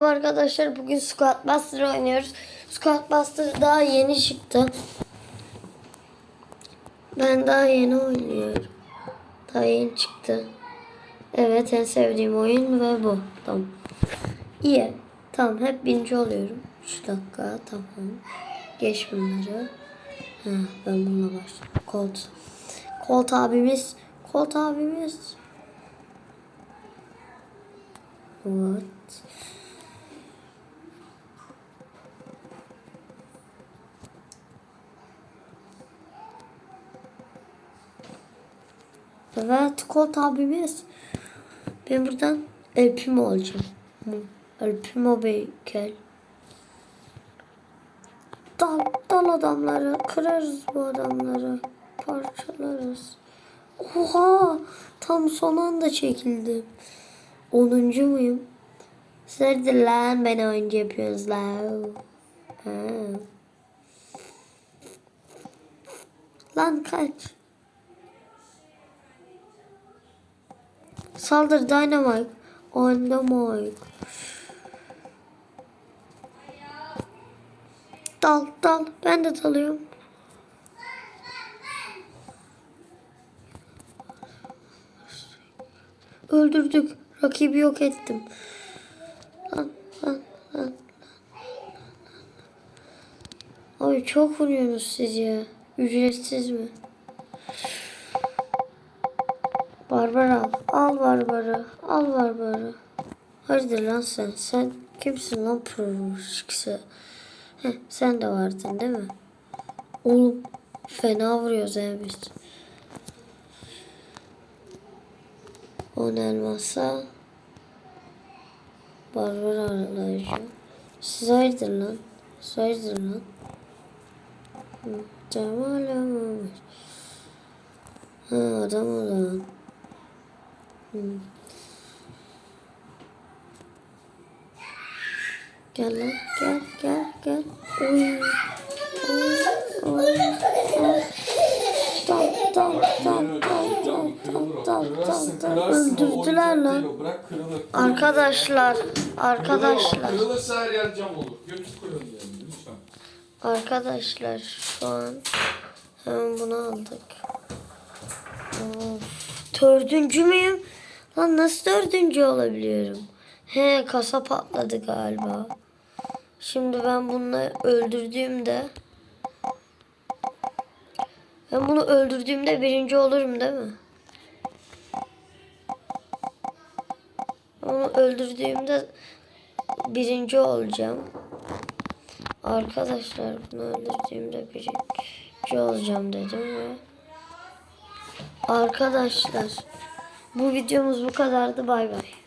Arkadaşlar bugün Squat Buster oynuyoruz. Squat Buster daha yeni çıktı. Ben daha yeni oynuyorum. Daha yeni çıktı. Evet en sevdiğim oyun ve bu. Tamam. İyi. Tamam hep birinci oluyorum. 3 dakika tamam. Geç bunları. Ha, ben bununla başlayayım. Colt. Colt abimiz. Colt abimiz. What? Evet Colt abimiz. Ben buradan El Primo olacağım. Hı, El Primo Bey gel. Dal, dal adamları. Kırarız bu adamları. Parçalarız. Oha! Tam son anda çekildim. 10. muyum? Sizler de lan beni oyuncu yapıyorsunuz lan. Ha. Lan kaç. Saldır Dynamite. Mic. Dal dal. Ben de dalıyorum. Öldürdük. Rakibi yok ettim. Lan lan lan. Ay çok vuruyorsunuz siz ya. Ücretsiz mi? Barbar al. Al barbarı. Al barbarı. Hayırdır lan sen? Sen kimsin lan proruşkisi? Heh, sen de vardın değil mi? Oğlum fena vuruyoruz ya biz. On elmasa barbar arayıcı. Siz hayırdır lan? Siz hayırdır lan? Cemal amamış. Ha adam olan. Gel lan gel gel gel. Oy. Oy. Oy. Oy. Dal dal dal dal dal dal dal dal Öldürdüler lan. Arkadaşlar. Arkadaşlar. Kırılırsa her yer cam olur. Arkadaşlar şu an hemen bunu aldık. Of dördüncü müyüm? Lan nasıl dördüncü olabiliyorum? He kasa patladı galiba. Şimdi ben bunu öldürdüğümde ben bunu öldürdüğümde birinci olurum değil mi? Onu öldürdüğümde birinci olacağım. Arkadaşlar bunu öldürdüğümde birinci olacağım dedim ve arkadaşlar bu videomuz bu kadardı bay bay.